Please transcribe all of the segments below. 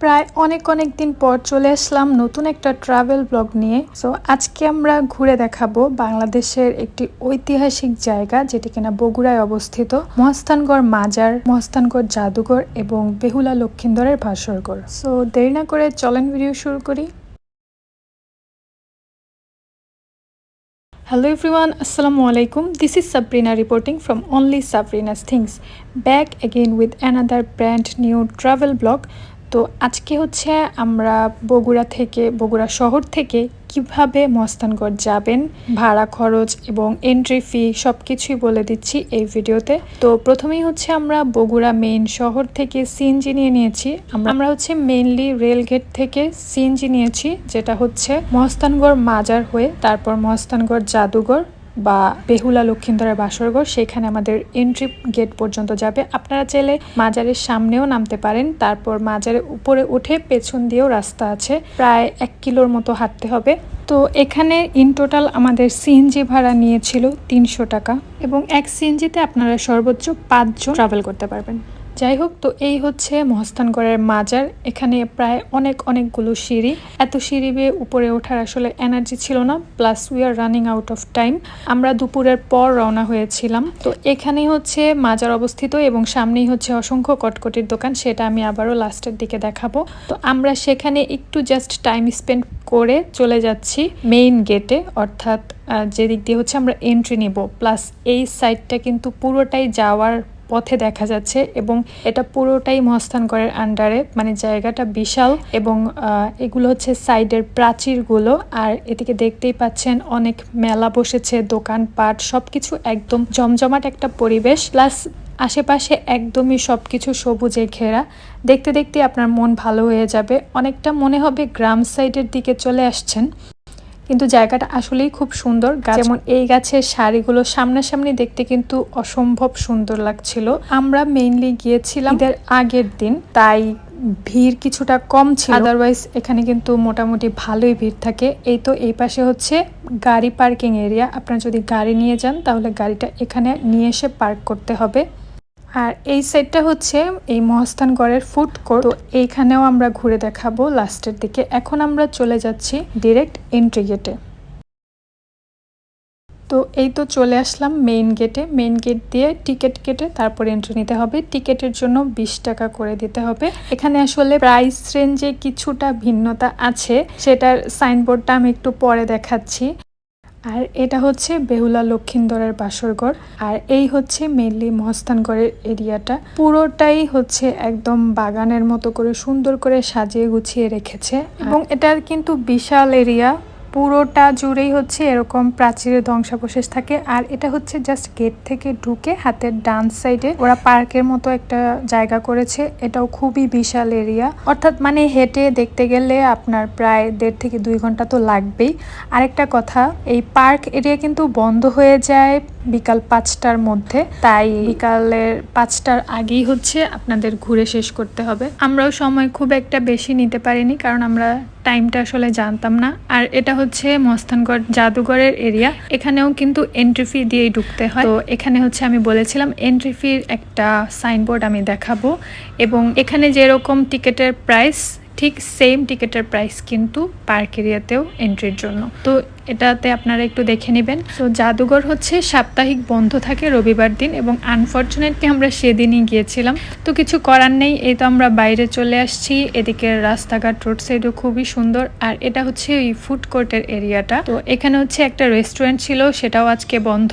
প্রায় অনেক অনেক দিন পর চলে আসলাম নতুন একটা ট্রাভেল ব্লগ নিয়ে সো আজকে আমরা ঘুরে দেখাবো বাংলাদেশের একটি ঐতিহাসিক জায়গা যেটি কিনা বগুড়ায় অবস্থিত মহস্থানগড় মাজার মহস্থানগড় জাদুঘর এবং বেহুলা লক্ষিন্দরের ভাস্বরগড় সো দেরি না করে চলেন ভিডিও শুরু করি Hello everyone, Assalamu alaikum. This is Sabrina reporting from Only Sabrina's Things. Back again with another brand new travel blog. তো আজকে হচ্ছে আমরা বগুড়া থেকে, বগুড়া শহর থেকে কীভাবে মস্তানগড় যাবেন, ভাড়া খরচ এবং এন্ট্রি ফি সব কিছুই বলে দিচ্ছি এই ভিডিওতে। তো প্রথমেই হচ্ছে আমরা বগুড়া মেইন শহর থেকে সিএনজি নিয়ে নিয়েছি। আমরা হচ্ছে মেইনলি রেল গেট থেকে সিএনজি নিয়েছি, যেটা হচ্ছে মহস্তানগড় মাজার হয়ে, তারপর মহস্তানগড় জাদুঘর বা বেহুলা লক্ষিন্দরের বাসরঘর, সেখানে আমাদের এন্ট্রি গেট পর্যন্ত যাবে। আপনারা চাইলে মাজারের সামনেও নামতে পারেন। তারপর মাজারের উপরে উঠে পেছন দিয়েও রাস্তা আছে। প্রায় এক কিলোর মতো হাঁটতে হবে। তো এখানে ইন টোটাল আমাদের সিএনজি ভাড়া নিয়েছিল তিনশো টাকা এবং এক সিএনজিতে আপনারা সর্বোচ্চ পাঁচজন ট্রাভেল করতে পারবেন। যাই হোক, তো এই হচ্ছে মহস্তানগড়ের মাজার। এখানে প্রায় অনেক অনেকগুলো সিঁড়ি। এত সিঁড়ি বেয়ে উপরে ওঠার আসলে এনার্জি ছিল না plus we are running out of time আমরা দুপুরের পর রওনা হয়েছিলাম। তো এখানেই হচ্ছে মাজার অবস্থিত এবং সামনেই হচ্ছে অসংখ্য কটকটির দোকান, সেটা আমি আবারও লাস্টের দিকে দেখাবো। তো আমরা সেখানে একটু জাস্ট টাইম স্পেন্ড করে চলে যাচ্ছি মেইন গেটে অর্থাৎ যে দিক দিয়ে হচ্ছে আমরা এন্ট্রি নিব। প্লাস এই সাইডটা কিন্তু পুরোটাই যাওয়ার পথে দেখা যাচ্ছে এবং এটা পুরোটাই মহস্থানগড়ের আন্ডারে মানে জায়গাটা বিশাল এবং এগুলো হচ্ছে সাইডের প্রাচীরগুলো। আর এদিকে দেখতেই পাচ্ছেন অনেক মেলা বসেছে, দোকানপাট, সবকিছু একদম জমজমাট একটা পরিবেশ। প্লাস আশেপাশে একদমই সব কিছু সবুজে ঘেরা। দেখতে দেখতে আপনার মন ভালো হয়ে যাবে। অনেকটা মনে হবে গ্রাম সাইডের দিকে চলে আসছেন। কিন্তু জায়গাটা আসলেই খুব সুন্দর। যেমন এই গাছের শাড়িগুলো সামনাসামনি দেখতে কিন্তু অসম্ভব সুন্দর লাগছিল। আমরা মেইনলি গিয়েছিলাম ঈদের আগের দিন তাই ভিড় কিছুটা কম ছিল। আদারওয়াইজ এখানে কিন্তু মোটামুটি ভালোই ভিড় থাকে। এই তো এই পাশে হচ্ছে গাড়ি পার্কিং এরিয়া আপনারা যদি গাড়ি নিয়ে যান তাহলে গাড়িটা এখানে নিয়ে এসে পার্ক করতে হবে। আর এই সাইডটা হচ্ছে এই মহস্থানগড়ের ফুড কোর্ট তো এইখানেও আমরা ঘুরে দেখাবো লাস্টের দিকে। এখন আমরা চলে যাচ্ছি ডিরেক্ট এন্ট্রি গেটে তো এই তো চলে আসলাম মেইন গেটে মেইন গেট দিয়ে টিকিট কেটে তারপর এন্ট্রি নিতে হবে। টিকিটের জন্য বিশ টাকা করে দিতে হবে। এখানে আসলে প্রাইস রেঞ্জে কিছুটা ভিন্নতা আছে। সেটার সাইনবোর্ডটা আমি একটু পরে দেখাচ্ছি। আর এটা হচ্ছে বেহুলা লক্ষিন্দরের বাসরগড় আর এই হচ্ছে মেনলি মহস্থানগড়ের এরিয়াটা। পুরোটাই হচ্ছে একদম বাগানের মতো করে সুন্দর করে সাজিয়ে গুছিয়ে রেখেছে। এবং এটার কিন্তু বিশাল এরিয়া পুরোটা জুড়েই হচ্ছে এরকম প্রাচীরের ধ্বংসাবশেষ থাকে। আর এটা হচ্ছে জাস্ট গেট থেকে ঢুকে হাতের ডান সাইডে ওরা পার্কের মতো একটা জায়গা করেছে। এটাও খুবই বিশাল এরিয়া অর্থাৎ মানে হেঁটে দেখতে গেলে আপনার প্রায় দেড় থেকে দুই ঘণ্টা তো লাগবেই। আরেকটা কথা, এই পার্ক এরিয়া কিন্তু বন্ধ হয়ে যায় বিকাল পাঁচটার মধ্যে। তাই বিকালের পাঁচটার আগেই হচ্ছে আপনাদের ঘুরে শেষ করতে হবে। আমরাও সময় খুব একটা বেশি নিতে পারিনি কারণ আমরা টাইমটা আসলে জানতাম না। আর এটা হচ্ছে মস্তানগড় জাদুঘরের এরিয়া। এখানেও কিন্তু এন্ট্রি ফি দিয়েই ঢুকতে হয়। তো এখানে হচ্ছে আমি বলেছিলাম এন্ট্রি ফির একটা সাইনবোর্ড আমি দেখাবো। এবং এখানে যেরকম টিকিটের প্রাইস ঠিক সেম টিকিটের প্রাইস কিন্তু পার্ক এরিয়াতেও এন্ট্রির জন্য। তো এটাতে আপনারা একটু দেখে নেবেন। তো জাদুঘর হচ্ছে সাপ্তাহিক বন্ধ থাকে রবিবার দিন এবং আনফর্চুনেটলি আমরা সেদিনই গিয়েছিলাম। তো কিছু করার নেই, এই তো আমরা বাইরে চলে আসছি। এদিকে রাস্তাঘাট রোড সাইডও খুবই সুন্দর। আর এটা হচ্ছে ওই ফুড কোর্টের এরিয়াটা। তো এখানে হচ্ছে একটা রেস্টুরেন্ট ছিল, সেটাও আজকে বন্ধ।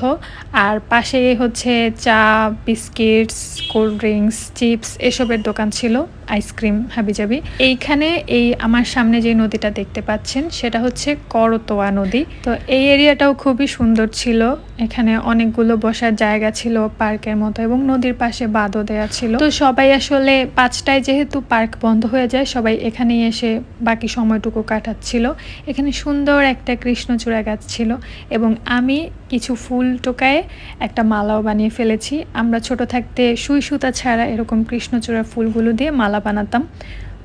আর পাশে হচ্ছে চা বিস্কিটস কোল্ড ড্রিঙ্কস চিপস এসবের দোকান ছিল আইসক্রিম হাবিজাবি। এইখানে এই আমার সামনে যে নদীটা দেখতে পাচ্ছেন, সেটা হচ্ছে করতোয়া নদী। তো এই এরিয়াটাও খুবই সুন্দর ছিল। এখানে অনেকগুলো বসার জায়গা ছিল পার্কের মতো এবং নদীর পাশে বাঁধও দেওয়া ছিল। তো সবাই আসলে পাঁচটায় যেহেতু পার্ক বন্ধ হয়ে যায়, সবাই এখানেই এসে বাকি সময়টুকু কাটাচ্ছিল। এখানে সুন্দর একটা কৃষ্ণচূড়া গাছ ছিল এবং আমি কিছু ফুল টোকায় একটা মালাও বানিয়ে ফেলেছি। আমরা ছোট থাকতে সুই সুতা ছাড়া এরকম কৃষ্ণচূড়া ফুলগুলো দিয়ে মালা বানাতাম।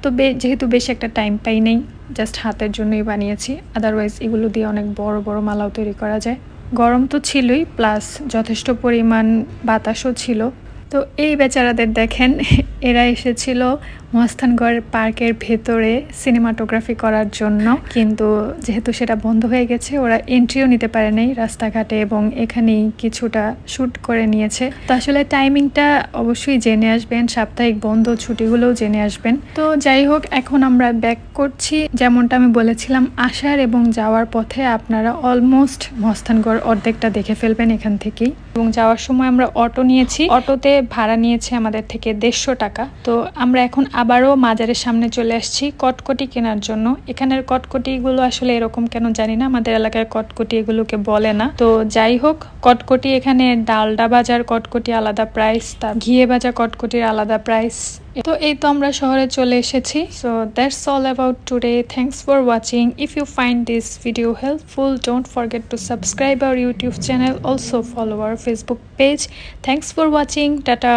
তো যেহেতু বেশি একটা টাইম পাই নেই জাস্ট হাতের জন্যই বানিয়েছি। আদারওয়াইজ এগুলো দিয়ে অনেক বড় বড় মালাও তৈরি করা যায়। গরম তো ছিলই প্লাস যথেষ্ট পরিমাণ বাতাসও ছিল। তো এই বেচারাদের দেখেন, এরা এসেছিল মহাস্থানগড় পার্কের ভেতরে সিনেমাটোগ্রাফি করার জন্য। কিন্তু যেহেতু সেটা বন্ধ হয়ে গেছে, ওরা এন্ট্রিও নিতে পারে নাই রাস্তাঘাটে এবং এখানেই কিছুটা শ্যুট করে নিয়েছে। তো আসলে টাইমিংটা অবশ্যই জেনে আসবেন, সাপ্তাহিক বন্ধ ছুটিগুলোও জেনে আসবেন। তো যাই হোক, এখন আমরা ব্যাক করছি। যেমনটা আমি বলেছিলাম, আসার এবং যাওয়ার পথে আপনারা অলমোস্ট মস্তানগড় অর্ধেকটা দেখে ফেলবেন এখান থেকেই। এবং যাওয়ার সময় আমরা অটো নিয়েছি। অটোতে ভাড়া নিয়েছে আমাদের থেকে দেড়শো টাকা। তো আমরা এখন আবারও মাজারের সামনে চলে আসছি কটকটি কেনার জন্য। এখানের কটকটিগুলো আসলে এরকম কেন জানি না, আমাদের এলাকার কটকটি এগুলোকে বলে না। তো যাই হোক, কটকটি এখানে ডালডা বাজার কটকটি আলাদা প্রাইস তার ঘিয়ে বাজার কটকটির আলাদা প্রাইস তো এই তো আমরা শহরে চলে এসেছি। So that's all about today thanks for watching if you find this video helpful don't forget to subscribe our YouTube channel also follow our Facebook page thanks for watching tata